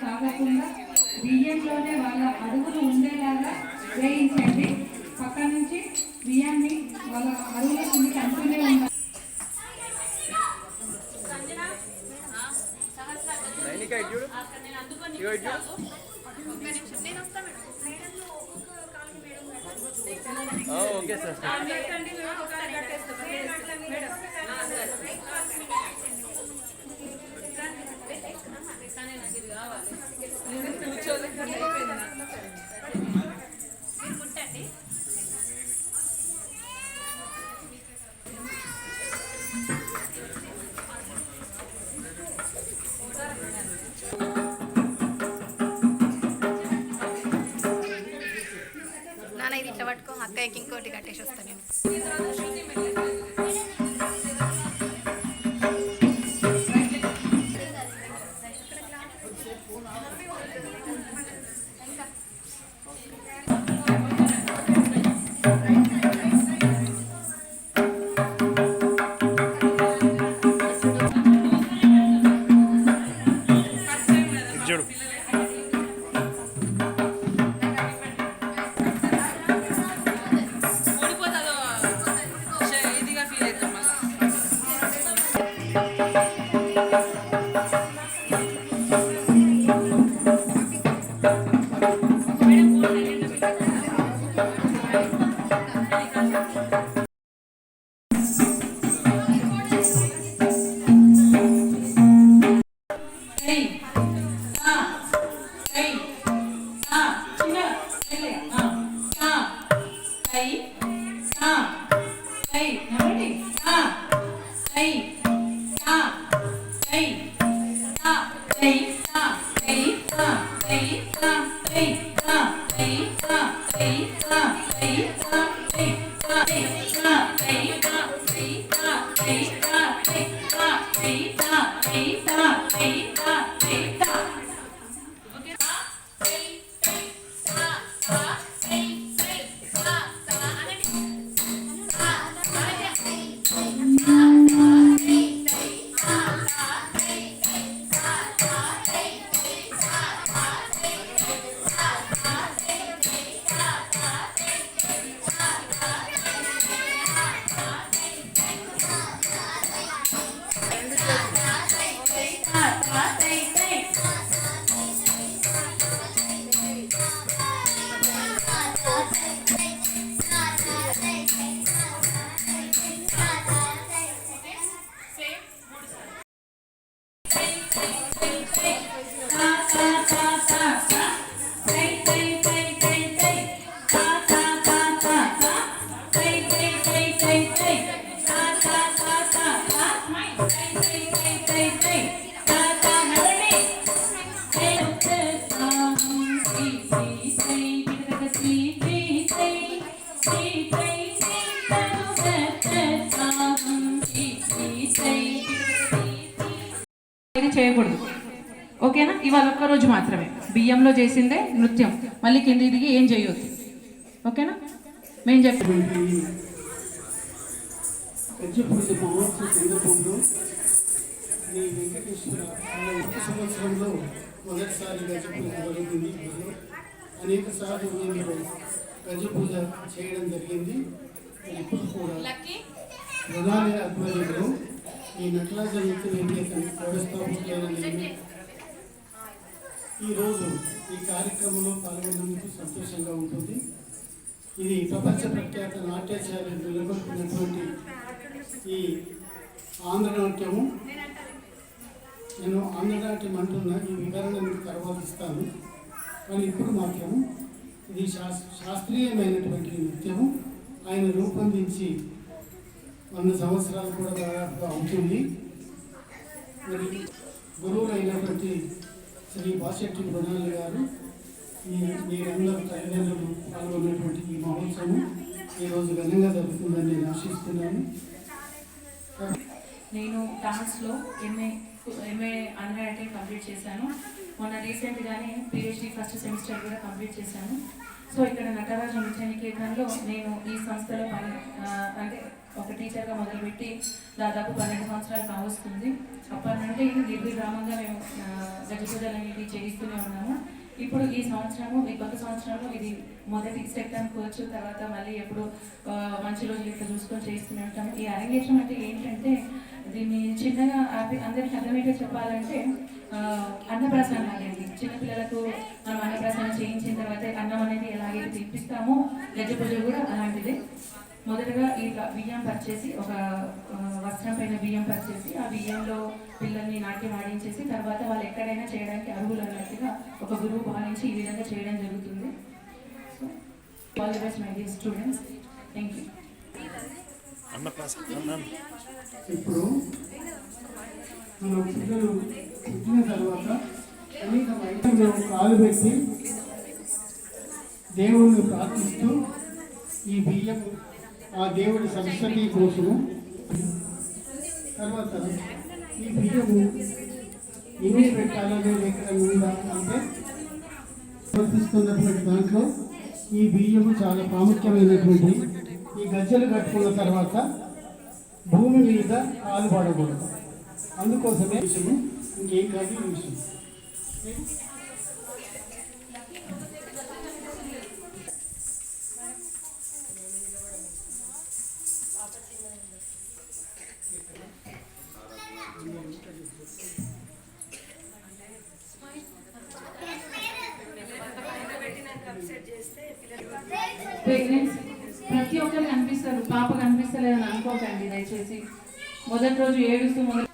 కాకుండా బియ్యంలోనే వాళ్ళ అడుగులు ఉండేలాగా వేయించండి పక్క నుంచి బియ్యాన్ని వాళ్ళ అడుగుల కింద నేను వస్తా madam. Okay sir. Just. Please. Hey, hey, hey, hey. చేయకూడదు. ఓకేనా? ఇవాళ ఒక్కరోజు మాత్రమే. బియ్యంలో చేసిందే నృత్యం. మళ్ళీ కింది దిగి ఏం చేయొద్దు. ఓకేనా? మేము చెప్పి అనేక సార్లు గజ పూజ చేయడం జరిగింది ఇప్పుడు కూడా ప్రధాన అధ్వర్యంలో ఈ నటరాజ నృత్య వేదిక వ్యవస్థాపకులైన నేను ఈరోజు ఈ కార్యక్రమంలో పాల్గొన్నందుకు సంతోషంగా ఉంటుంది. ఇది ప్రపంచ ప్రఖ్యాత నాట్యాచార్యులు నెలకొల్పినటువంటి ఈ ఆంధ్రనాట్యము నేను ఆంధ్రనాట్యం అంటున్న ఈ వివరణ మీకు తర్వాత ఇస్తాను. కానీ ఇప్పుడు మాత్రం ఇది శాస్త్రీయమైనటువంటి నృత్యము. ఆయన రూపొందించి వంద సంవత్సరాలు కూడా దాదాపుగా అవుతుంది. గురువులు అయినటువంటి శ్రీ బాసెట్టి మృణాలి గారు మీ మీరందరూ తల్లిదండ్రులు పాల్గొన్నటువంటి ఈ మహోత్సవం ఈరోజు ఘనంగా జరుగుతుందని నేను ఆశిస్తున్నాను. నేను డాన్స్లో ఎంఏ ఎంఏ అండర్ కంప్లీట్ చేశాను. మొన్న రీసెంట్గానే పిహెచ్డి ఫస్ట్ సెమిస్టర్ కూడా కంప్లీట్ చేశాను. సో ఇక్కడ నటరాజు నృత్య నికేతన్లో నేను ఈ సంస్థలో పని అంటే ఒక టీచర్గా మొదలుపెట్టి దాదాపు పన్నెండు సంవత్సరాలు కావస్తుంది. అప్పటి నుండి నిర్విరామంగా మేము గజపూజలు గజ అనేవి చేయిస్తూనే ఉన్నాము. ఇప్పుడు ఈ సంవత్సరము ఈ కొత్త సంవత్సరంలో ఇది మొదటి స్టెప్ అనుకోవచ్చు తర్వాత మళ్ళీ ఎప్పుడు మంచి రోజులు ఇట్లా చూసుకొని చేస్తూనే ఉంటాము. ఈ అరంగేట్రం అంటే ఏంటంటే దీన్ని చిన్నగా ఆపి- అందరికీ చెప్పాలంటే ఆ, అనేది. చిన్నపిల్లలకు మనం అన్నప్రాసన చేయించిన తర్వాత అన్నం అనేది ఎలాగైతే తినిపిస్తామో గజ పూజ కూడా అలాంటిదే. మొదటగా ఇట్లా బియ్యం పరిచేసి ఒక వస్త్రం పైన బియ్యం పరిచేసి ఆ బియ్యంలో పిల్లల్ని నాట్యం ఆడించేసి తర్వాత వాళ్ళు ఎక్కడైనా చేయడానికి అర్హులు అన్నట్టుగా ఒక గురువు భావించి ఈ విధంగా చేయడం జరుగుతుంది. So all the best my dear students thank you ఇప్పుడు మన పిల్లలు పుట్టిన తర్వాత అనేక కాలు పెట్టి దేవుణ్ణి ప్రార్థిస్తూ ఈ బియ్యం ఆ దేవుడి సరస్వతి కోసము. తర్వాత ఈ బియ్యము ఎన్ని పెట్టాలనే ఎక్కడ అంటే ప్రవర్తిస్తున్నటువంటి దాంట్లో ఈ బియ్యము చాలా ప్రాముఖ్యమైనటువంటి ఈ గజ్జలు కట్టుకున్న తర్వాత భూమి మీద కాలు పడకూడదు. అందుకోసమే విషయము ఇంకేం కాదు ఈ విషయం. ప్రతి ఒక్కరు కనిపిస్తారు. పాప కనిపిస్తలేదని అనుకోకండి దయచేసి. మొదటి రోజు ఏడుస్తూ మొదటి